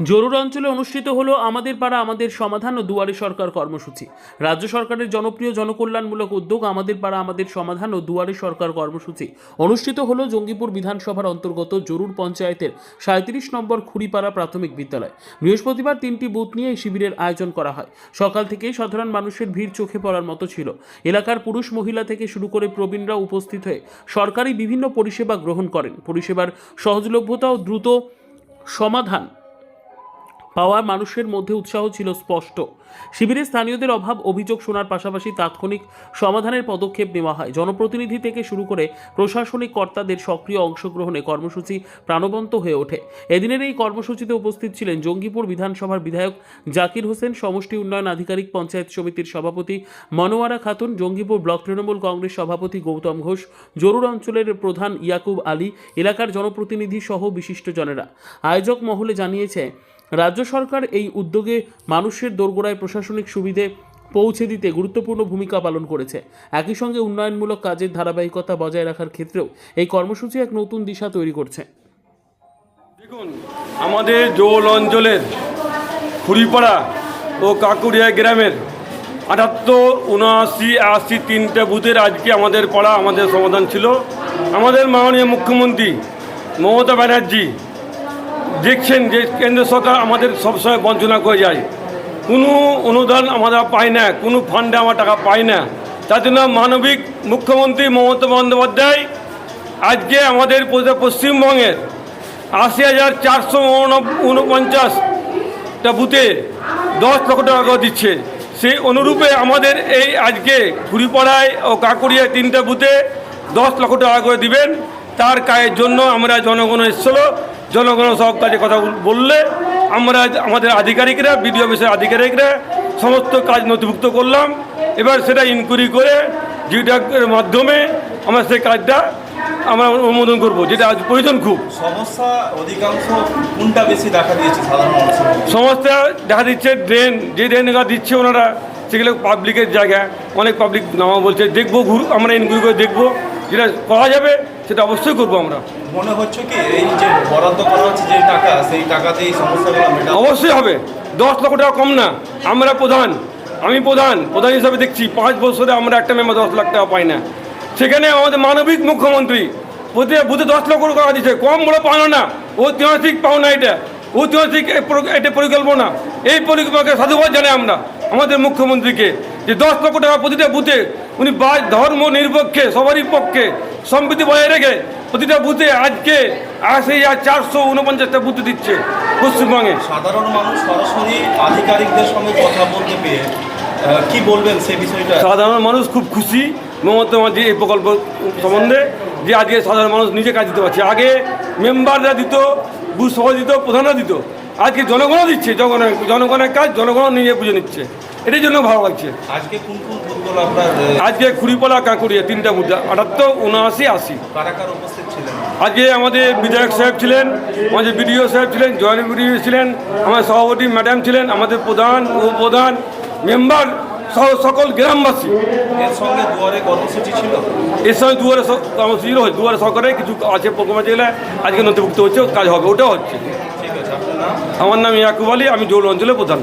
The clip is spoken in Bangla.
জরুর অঞ্চলে অনুষ্ঠিত হলো আমাদের পাড়া, আমাদের সমাধান ও দুয়ারে সরকার কর্মসূচি। রাজ্য সরকারের জনপ্রিয় জনকল্যাণমূলক উদ্যোগ আমাদের পাড়া, আমাদের সমাধান ও দুয়ারে সরকার কর্মসূচি। অনুষ্ঠিত হলো জঙ্গিপুর বিধানসভার অন্তর্গত জরুর পঞ্চায়েতের সাঁত্রিশ নম্বর খুড়িপাড়া প্রাথমিক বিদ্যালয়। বৃহস্পতিবার তিনটি বুথ নিয়ে এই শিবিরের আয়োজন করা হয়। সকাল থেকেই সাধারণ মানুষের ভিড় চোখে পড়ার মতো ছিল। এলাকার পুরুষ মহিলা থেকে শুরু করে প্রবীণরা উপস্থিত হয়ে সরকারি বিভিন্ন পরিষেবা গ্রহণ করেন। পরিষেবার সহজলভ্যতা ও দ্রুত সমাধান পাওয়া মানুষের মধ্যে উৎসাহ ছিল স্পষ্ট। শিবিরে স্থানীয়দের অভাব, অভিযোগ শোনার পাশাপাশি তাৎক্ষণিক সমাধানের পদক্ষেপ নেওয়া হয়। জনপ্রতিনিধি থেকে শুরু করে প্রশাসনিক কর্তাদের সক্রিয় অংশগ্রহণে কর্মসূচি প্রাণবন্ত হয়ে ওঠে। এদিনের এই কর্মসূচিতে উপস্থিত ছিলেন জঙ্গিপুর বিধানসভার বিধায়ক জাকির হোসেন, সমষ্টি উন্নয়ন আধিকারিক পঞ্চায়েত সমিতির সভাপতি মনোয়ারা খাতুন, জঙ্গিপুর ব্লক তৃণমূল কংগ্রেস সভাপতি গৌতম ঘোষ, জরুর অঞ্চলের প্রধান ইয়াকুব আলী, এলাকার জনপ্রতিনিধি সহ বিশিষ্টজনেরা। আয়োজক মহলে জানিয়েছে রাজ্য সরকার এই উদ্যোগে মানুষের দোরগোড়ায় প্রশাসনিক সুবিধে পৌঁছে দিতে গুরুত্বপূর্ণ ভূমিকা পালন করেছে। একই সঙ্গে উন্নয়নমূলক কাজের ধারাবাহিকতা বজায় রাখার ক্ষেত্রেও এই কর্মসূচি এক নতুন দিশা তৈরি করছে। দেখুন, আমাদের জোল অঞ্চলের খুড়িপাড়া ও কাকুরিয়া গ্রামের আটাত্তর, উনআশি, আশি তিনটে বুথের আজকে আমাদের পাড়া আমাদের সমাধান ছিল। আমাদের মাননীয় মুখ্যমন্ত্রী মমতা ব্যানার্জি দেখছেন যে কেন্দ্র সরকার আমাদের সবসময় বঞ্চনা করে যায়। কোনো অনুদান আমরা পাই না, কোনো ফান্ডে আমরা টাকা পাই না। তার জন্য মানবিক মুখ্যমন্ত্রী মমতা বন্দ্যোপাধ্যায় আজকে আমাদের পশ্চিমবঙ্গের আশি হাজার চারশো উনপঞ্চাশটা বুথে দশ লক্ষ টাকা করে দিচ্ছে। সেই অনুরূপে আমাদের এই আজকে ঘুরিপাড়ায় ও কাকুরিয়া তিনটা বুথে দশ লক্ষ টাকা করে দিবেন। তার কাজের জন্য আমরা জনগণ এসেছিল জনগণ সব কাজে কথা বললে আমরা আমাদের আধিকারিকরা বিডিও অফিসের আধিকারিকরা সমস্ত কাজ নথিভুক্ত করলাম। এবার সেটা ইনকোয়ারি করে যেটার মাধ্যমে আমরা সেই কাজটা আমরা অনুমোদন করব যেটা আজ প্রয়োজন খুব। সমস্যা অধিকাংশ কোনটা বেশি দেখা দিয়েছে? সমস্যা দেখা দিচ্ছে ড্রেন যে ড্রেনগুলো দিচ্ছে ওনারা সেগুলো পাবলিকের জায়গা অনেক পাবলিক নামা বলছে। দেখব ঘুর আমরা ইনকোয়ারি করে দেখব যেটা করা যাবে। সেটা অবশ্যই করব আমরা। মনে হচ্ছে কি এই যে বরাদ্দ করা হচ্ছে যে টাকা সেই টাকাতে এই সমস্যাগুলো মেটানো অবশ্যই হবে। দশ লক্ষ টাকা কম না। আমরা প্রধান। আমি প্রধান। প্রধান হিসাবে দেখছি পাঁচ বছরে আমরা একটা মেম্বার দশ লাখ টাকা পাই না। সেখানে আমাদের মানবিক মুখ্যমন্ত্রী প্রতি বুথে দশ লক্ষ টাকা দিচ্ছে কম বড় পাওনা না। ঐতিহাসিক পাওনা এটা। ঐতিহাসিক এটা পরিকল্পনা। এই পরিকল্পনাকে সাধুবাদ জানাই আমরা আমাদের মুখ্যমন্ত্রীকে। যে দশ লক্ষ টাকা প্রতিটা বুথে উনি বা- ধর্ম নিরপেক্ষে সবারই পক্ষে সম্প্রীতি বজায় রেখে প্রতিটা বুথে আজকে আশি হাজার চারশো উনপঞ্চাশটা বুথে দিচ্ছে পশ্চিমবঙ্গে। সাধারণ মানুষ সরাসরি আধিকারিকদের সঙ্গে কথা বলতে পেয়ে কি বলবেন সেই বিষয়টা? সাধারণ মানুষ খুব খুশি মমতা মাঝি এই প্রকল্প সম্বন্ধে যে আজকে সাধারণ মানুষ নিজে কাজ দিতে পারছে। আগে মেম্বাররা দিত বুথ সভা দিত প্রধানরা দিত। আজকে জনগণও দিচ্ছে জনগণের জনগণের কাজ জনগণ নিজে বুঝে নিচ্ছে। এটার জন্য ভালো লাগছে। আজকে কোন কোন ভোটগুলো আপনার আজকে খুড়িপালা কাঁকুড়িয়া তিনটা মুদ্রা আটাত্তর উনআশি আশি। আজকে আমাদের বিধায়ক সাহেব ছিলেন আমাদের বিডিও সাহেব ছিলেন জয়েন্ট বিডিও ছিলেন আমাদের সভাপতি ম্যাডাম ছিলেন আমাদের প্রধান উপপ্রধান মেম্বার সহ সকল গ্রামবাসী। এর সঙ্গে দুয়ারে কর্মসূচি ছিল? এর সঙ্গে দুয়ারে কর্মসূচি দুয়ারে সরকারে কিছু আছে প্রোগ্রাম যেগুলো আজকে নথিভুক্ত হচ্ছে কাজ হবে ওটাও হচ্ছে। আমার নাম ইয়াকুব আলী আমি জৌল অঞ্চলের প্রধান।